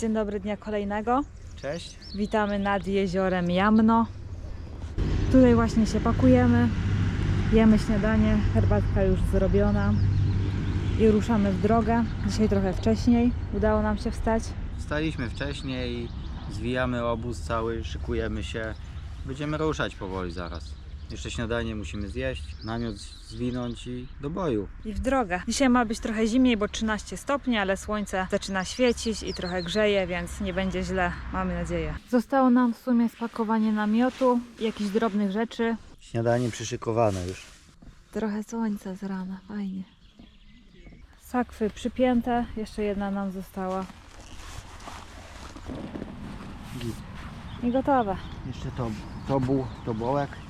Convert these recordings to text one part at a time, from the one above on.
Dzień dobry dnia kolejnego. Cześć. Witamy nad jeziorem Jamno. Tutaj właśnie się pakujemy. Jemy śniadanie, herbatka już zrobiona i ruszamy w drogę. Dzisiaj trochę wcześniej udało nam się wstać. Wstaliśmy wcześniej, zwijamy obóz cały, szykujemy się. Będziemy ruszać powoli zaraz. Jeszcze śniadanie musimy zjeść, namiot zwinąć i do boju. I w drogę. Dzisiaj ma być trochę zimniej, bo 13 stopni, ale słońce zaczyna świecić i trochę grzeje, więc nie będzie źle, mamy nadzieję. Zostało nam w sumie spakowanie namiotu, jakichś drobnych rzeczy. Śniadanie przyszykowane już. Trochę słońca z rana, fajnie. Sakwy przypięte, jeszcze jedna nam została. Git. I gotowe. Jeszcze to, to był tobołek. I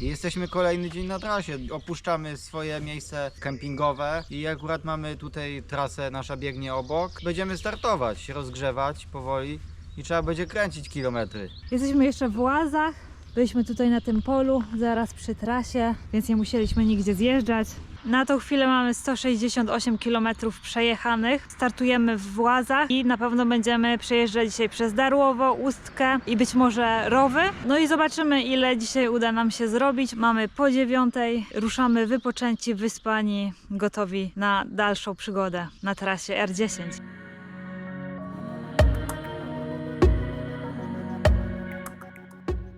Jesteśmy kolejny dzień na trasie. Opuszczamy swoje miejsce kempingowe i akurat mamy tutaj trasę, nasza biegnie obok. Będziemy startować, rozgrzewać powoli i trzeba będzie kręcić kilometry. Jesteśmy jeszcze w Łazach. Byliśmy tutaj na tym polu, zaraz przy trasie, więc nie musieliśmy nigdzie zjeżdżać. Na tą chwilę mamy 168 km przejechanych. Startujemy w Łazach i na pewno będziemy przejeżdżać dzisiaj przez Darłowo, Ustkę i być może Rowy. No i zobaczymy ile dzisiaj uda nam się zrobić. Mamy po dziewiątej, ruszamy wypoczęci, wyspani, gotowi na dalszą przygodę na trasie R10.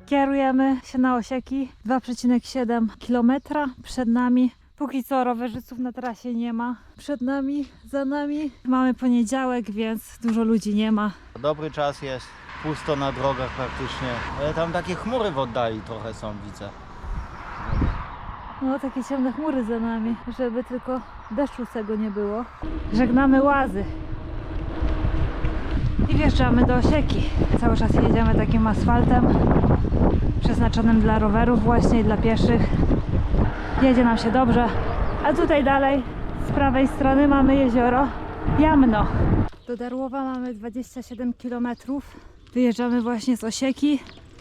Kierujemy się na Osieki 2,7 km przed nami. Póki co rowerzystów na trasie nie ma. Przed nami, za nami mamy poniedziałek, więc dużo ludzi nie ma. Dobry czas jest, pusto na drogach praktycznie, ale tam takie chmury w oddali trochę są, widzę. No takie ciemne chmury za nami, żeby tylko deszczu z tego nie było. Żegnamy łazy. I wjeżdżamy do Osieki. Cały czas jedziemy takim asfaltem przeznaczonym dla rowerów właśnie i dla pieszych. Jedzie nam się dobrze. A tutaj dalej z prawej strony mamy jezioro Jamno. Do Darłowa mamy 27 km. Wyjeżdżamy właśnie z Osieki.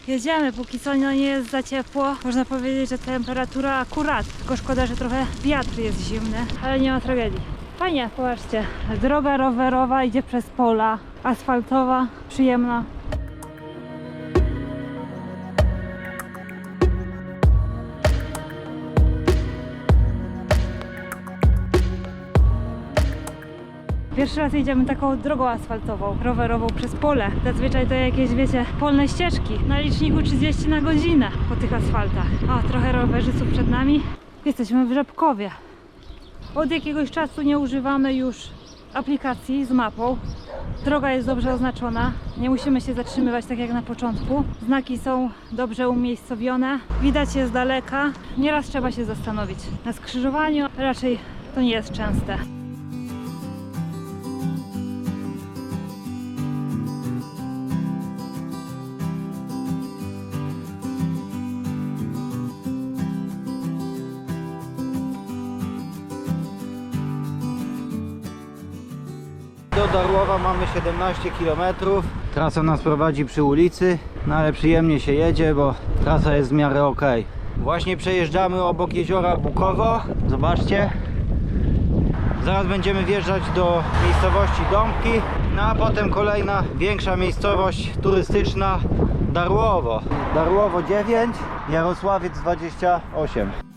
Jedziemy, póki co no nie jest za ciepło. Można powiedzieć, że temperatura akurat. Tylko szkoda, że trochę wiatr jest zimny, ale nie ma tragedii. Fajnie, popatrzcie. Droga rowerowa idzie przez pola. Asfaltowa, przyjemna. Pierwszy raz jedziemy taką drogą asfaltową, rowerową przez pole. Zazwyczaj to jakieś, wiecie, polne ścieżki. Na liczniku 30 na godzinę po tych asfaltach. O, trochę rowerzystów przed nami. Jesteśmy w Rzepkowie. Od jakiegoś czasu nie używamy już aplikacji z mapą. Droga jest dobrze oznaczona, nie musimy się zatrzymywać tak jak na początku. Znaki są dobrze umiejscowione, widać je z daleka. Nieraz trzeba się zastanowić. Na skrzyżowaniu raczej to nie jest częste. Do Darłowa mamy 17 km. Trasa nas prowadzi przy ulicy, no ale przyjemnie się jedzie, bo trasa jest w miarę ok. Właśnie przejeżdżamy obok jeziora Bukowo. Zobaczcie. Zaraz będziemy wjeżdżać do miejscowości Dąbki, no a potem kolejna większa miejscowość turystyczna Darłowo. Darłowo 9, Jarosławiec 28.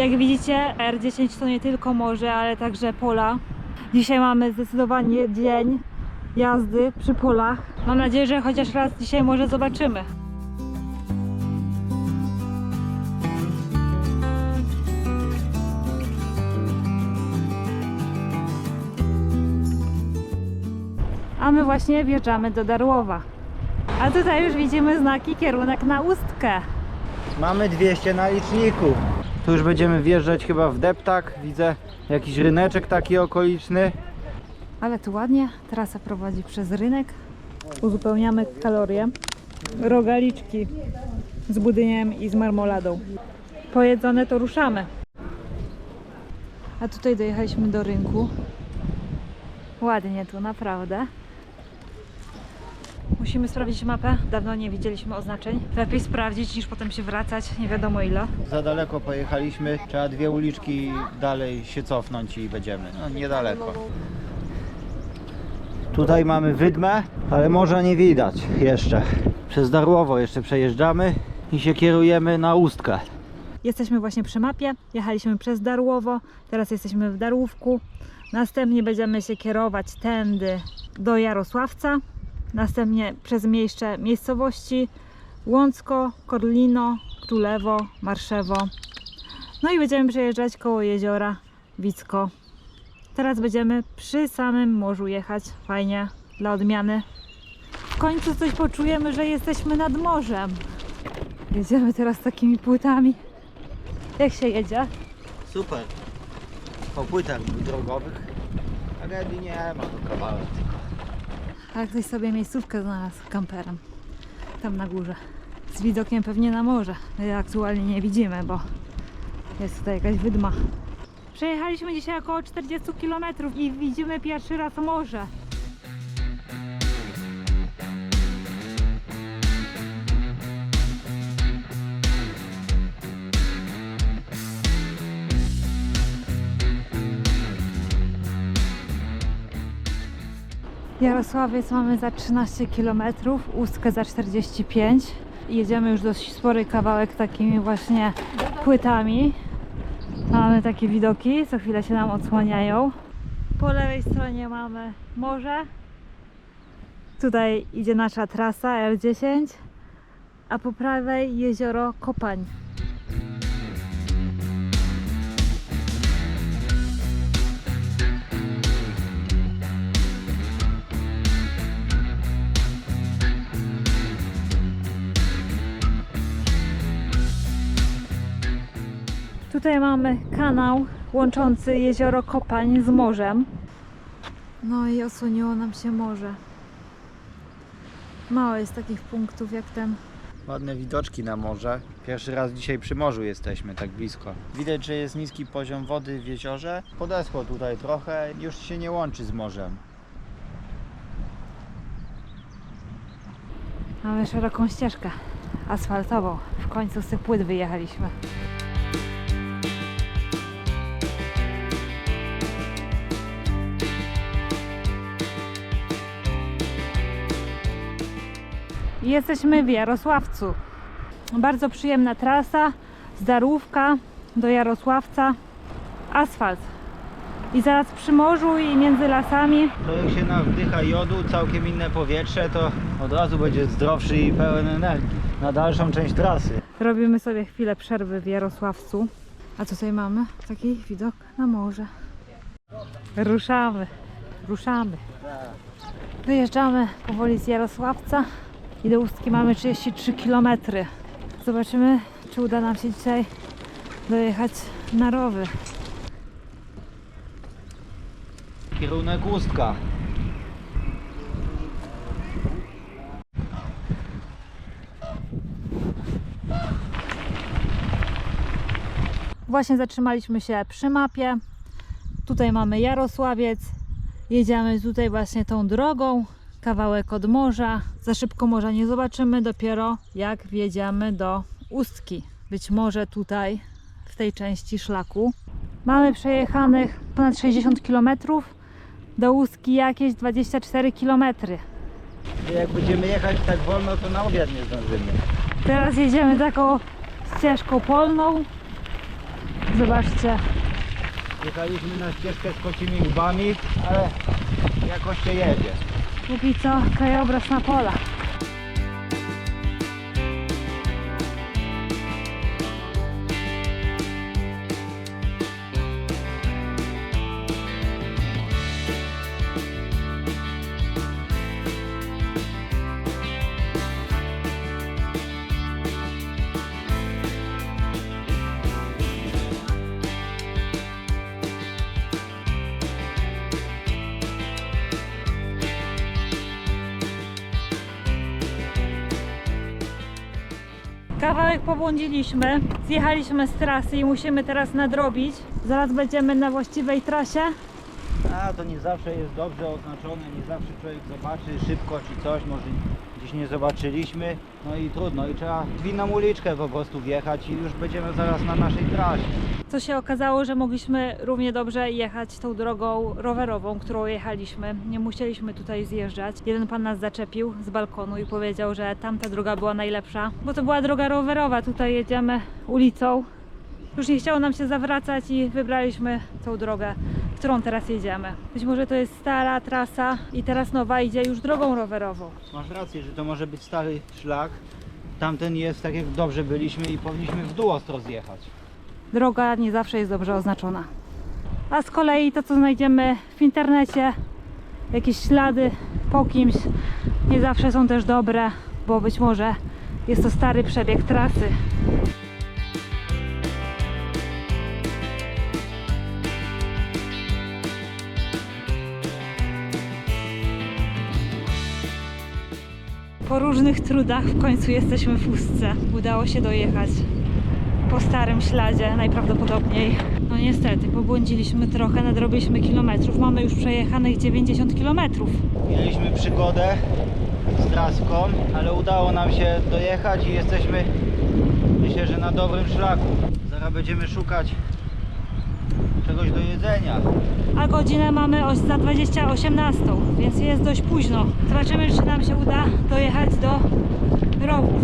Jak widzicie, R10 to nie tylko morze, ale także pola. Dzisiaj mamy zdecydowanie dzień jazdy przy polach. Mam nadzieję, że chociaż raz dzisiaj może zobaczymy. A my właśnie wjeżdżamy do Darłowa. A tutaj już widzimy znaki kierunek na Ustkę. Mamy 200 na liczniku. Tu już będziemy wjeżdżać chyba w deptak. Widzę jakiś ryneczek taki okoliczny. Ale tu ładnie, trasa prowadzi przez rynek. Uzupełniamy kalorie. Rogaliczki z budyniem i z marmoladą. Pojedzone to ruszamy. A tutaj dojechaliśmy do rynku. Ładnie tu, naprawdę. Musimy sprawdzić mapę. Dawno nie widzieliśmy oznaczeń. Lepiej sprawdzić niż potem się wracać, nie wiadomo ile. Za daleko pojechaliśmy, trzeba dwie uliczki dalej się cofnąć i będziemy. No niedaleko. Tutaj mamy wydmę, ale morza nie widać jeszcze. Przez Darłowo jeszcze przejeżdżamy i się kierujemy na Ustkę. Jesteśmy właśnie przy mapie. Jechaliśmy przez Darłowo, teraz jesteśmy w Darłówku. Następnie będziemy się kierować tędy do Jarosławca. Następnie przez mniejsze miejscowości Łącko, Korlino, Królewo, Marszewo. No i będziemy przejeżdżać koło jeziora Wicko. Teraz będziemy przy samym morzu jechać. Fajnie, dla odmiany. W końcu coś poczujemy, że jesteśmy nad morzem. Jedziemy teraz takimi płytami. Jak się jedzie? Super. Po płytach drogowych. Tragedii nie ma, to kawałek. Ale ktoś sobie miejscówkę znalazł kamperem. Tam na górze. Z widokiem pewnie na morze. My aktualnie nie widzimy, bo jest tutaj jakaś wydma. Przejechaliśmy dzisiaj około 40 km i widzimy pierwszy raz morze. Jarosławiec mamy za 13 km, Ustkę za 45. Jedziemy już dość spory kawałek takimi właśnie płytami. Mamy takie widoki, co chwilę się nam odsłaniają. Po lewej stronie mamy morze. Tutaj idzie nasza trasa R10, a po prawej jezioro Kopań. Tutaj mamy kanał łączący jezioro Kopań z morzem. No i osłoniło nam się morze. Mało jest takich punktów jak ten. Ładne widoczki na morze. Pierwszy raz dzisiaj przy morzu jesteśmy, tak blisko. Widać, że jest niski poziom wody w jeziorze. Podeschło tutaj trochę, już się nie łączy z morzem. Mamy szeroką ścieżkę asfaltową. W końcu z tych płyt wyjechaliśmy. Jesteśmy w Jarosławcu. Bardzo przyjemna trasa z Darłówka do Jarosławca. Asfalt. I zaraz przy morzu i między lasami To jak się nawdycha jodu, całkiem inne powietrze, to od razu będzie zdrowszy i pełen energii. Na dalszą część trasy. Robimy sobie chwilę przerwy w Jarosławcu. A tutaj mamy taki widok na morze. Ruszamy, ruszamy. Wyjeżdżamy powoli z Jarosławca i do Ustki mamy 33 km. Zobaczymy, czy uda nam się dzisiaj dojechać na rowy. Kierunek Ustka. Właśnie zatrzymaliśmy się przy mapie. Tutaj mamy Jarosławiec. Jedziemy tutaj właśnie tą drogą. Kawałek od morza. Za szybko morza nie zobaczymy, dopiero jak wjedziemy do Ustki. Być może tutaj, w tej części szlaku. Mamy przejechanych ponad 60 km. Do Ustki jakieś 24 km. Jak będziemy jechać tak wolno, to na obiad nie zdążymy. Teraz jedziemy taką ścieżką polną. Zobaczcie, Jechaliśmy na ścieżkę z kocimi łbami, ale jakoś się jedzie. Póki co krajobraz na pola. Kawałek pobłądziliśmy, zjechaliśmy z trasy i musimy teraz nadrobić. Zaraz będziemy na właściwej trasie. A to nie zawsze jest dobrze oznaczone, nie zawsze człowiek zobaczy szybko czy coś, może nie zobaczyliśmy. No i trudno, i trzeba w inną uliczkę po prostu wjechać i już będziemy zaraz na naszej trasie. Co się okazało, że mogliśmy równie dobrze jechać tą drogą rowerową, którą jechaliśmy. Nie musieliśmy tutaj zjeżdżać. Jeden pan nas zaczepił z balkonu i powiedział, że tamta droga była najlepsza, bo to była droga rowerowa. Tutaj jedziemy ulicą. Już nie chciało nam się zawracać i wybraliśmy tą drogę, którą teraz jedziemy. Być może to jest stara trasa i teraz nowa idzie już drogą rowerową. Masz rację, że to może być stary szlak. Tamten jest tak jak dobrze byliśmy i powinniśmy w dół ostro zjechać. droga nie zawsze jest dobrze oznaczona. A z kolei to, co znajdziemy w internecie, jakieś ślady po kimś, nie zawsze są też dobre, bo być może jest to stary przebieg trasy. Różnych trudach w końcu jesteśmy w Ustce. Udało się dojechać po starym śladzie najprawdopodobniej. No niestety, pobłądziliśmy trochę, nadrobiliśmy kilometrów. Mamy już przejechanych 90 kilometrów. Mieliśmy przygodę z traską, ale udało nam się dojechać i jesteśmy myślę, że na dobrym szlaku. Zaraz będziemy szukać czegoś do jedzenia. A godzinę mamy oś- za 20 18, więc jest dość późno. Zobaczymy, czy nam się uda dojechać do rowów.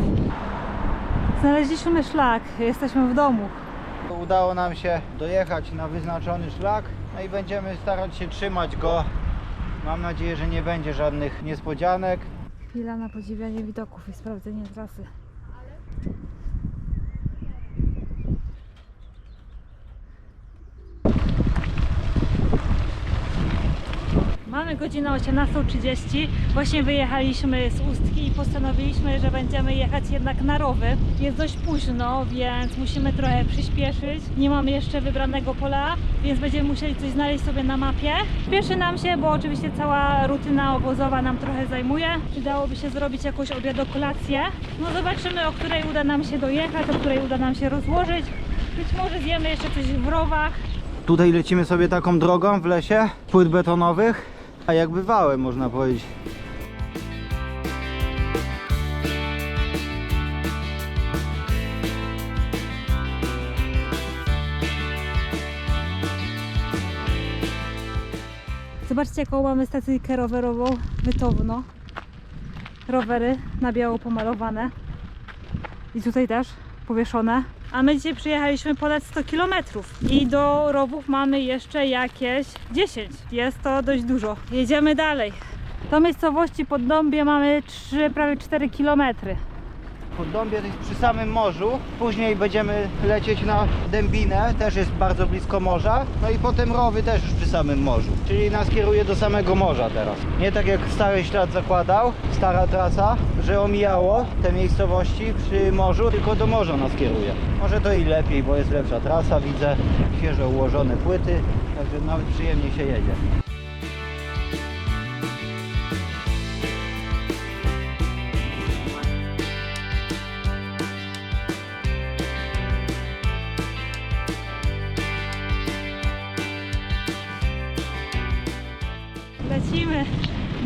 Znaleźliśmy szlak, jesteśmy w domu. Udało nam się dojechać na wyznaczony szlak, no i będziemy starać się trzymać go. Mam nadzieję, że nie będzie żadnych niespodzianek. Chwila na podziwianie widoków i sprawdzenie trasy. Mamy godzinę 18.30. Właśnie wyjechaliśmy z Ustki i postanowiliśmy, że będziemy jechać jednak na rowy. Jest dość późno, więc musimy trochę przyspieszyć. Nie mamy jeszcze wybranego pola, więc będziemy musieli coś znaleźć sobie na mapie. Spieszy nam się, bo oczywiście cała rutyna obozowa nam trochę zajmuje. Przydałoby się zrobić jakąś obiadokolację. No zobaczymy, o której uda nam się dojechać, o której uda nam się rozłożyć. Być może zjemy jeszcze coś w rowach. Tutaj lecimy sobie taką drogą w lesie, płyt betonowych, a jak bywałem można powiedzieć. Zobaczcie, jaką mamy stacyjkę rowerową Wytowno. Rowery na biało pomalowane. I tutaj też powieszone. A my dzisiaj przyjechaliśmy ponad 100 km i do rowów mamy jeszcze jakieś 10. Jest to dość dużo. Jedziemy dalej. Do miejscowości pod Dąbie mamy 3, prawie 4 km. Podąbie to jest przy samym morzu, później będziemy lecieć na Dębinę, też jest bardzo blisko morza, no i potem Rowy też już przy samym morzu, czyli nas kieruje do samego morza teraz. Nie tak jak stary ślad zakładał, stara trasa, że omijało te miejscowości przy morzu, tylko do morza nas kieruje. Może to i lepiej, bo jest lepsza trasa, widzę świeżo ułożone płyty, także nawet przyjemnie się jedzie.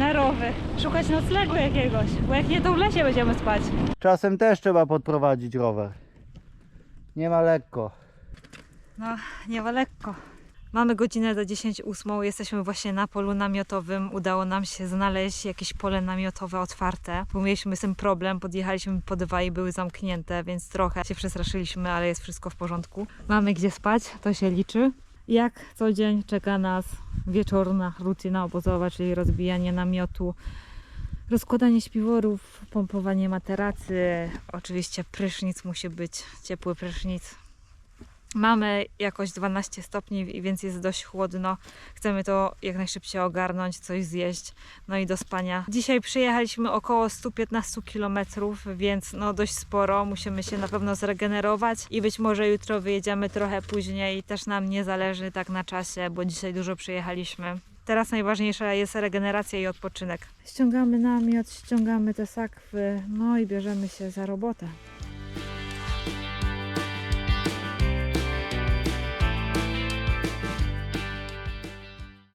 Na rowy. Szukać noclegu jakiegoś, bo jak nie to w lesie będziemy spać. Czasem też trzeba podprowadzić rower. Nie ma lekko. No, nie ma lekko. Mamy godzinę do 10.08, jesteśmy właśnie na polu namiotowym. Udało nam się znaleźć jakieś pole namiotowe otwarte, bo mieliśmy z tym problem. Podjechaliśmy po dwa i były zamknięte, więc trochę się przestraszyliśmy, ale jest wszystko w porządku. Mamy gdzie spać, to się liczy. Jak co dzień czeka nas wieczorna rutyna obozowa, czyli rozbijanie namiotu, rozkładanie śpiworów, pompowanie materacy. Oczywiście prysznic musi być, ciepły prysznic. Mamy jakoś 12 stopni, więc jest dość chłodno. Chcemy to jak najszybciej ogarnąć, coś zjeść, no i do spania. Dzisiaj przyjechaliśmy około 115 km, więc no dość sporo. Musimy się na pewno zregenerować i być może jutro wyjedziemy trochę później. Też nam nie zależy tak na czasie, bo dzisiaj dużo przyjechaliśmy. Teraz najważniejsza jest regeneracja i odpoczynek. Ściągamy namiot, ściągamy te sakwy, no i bierzemy się za robotę.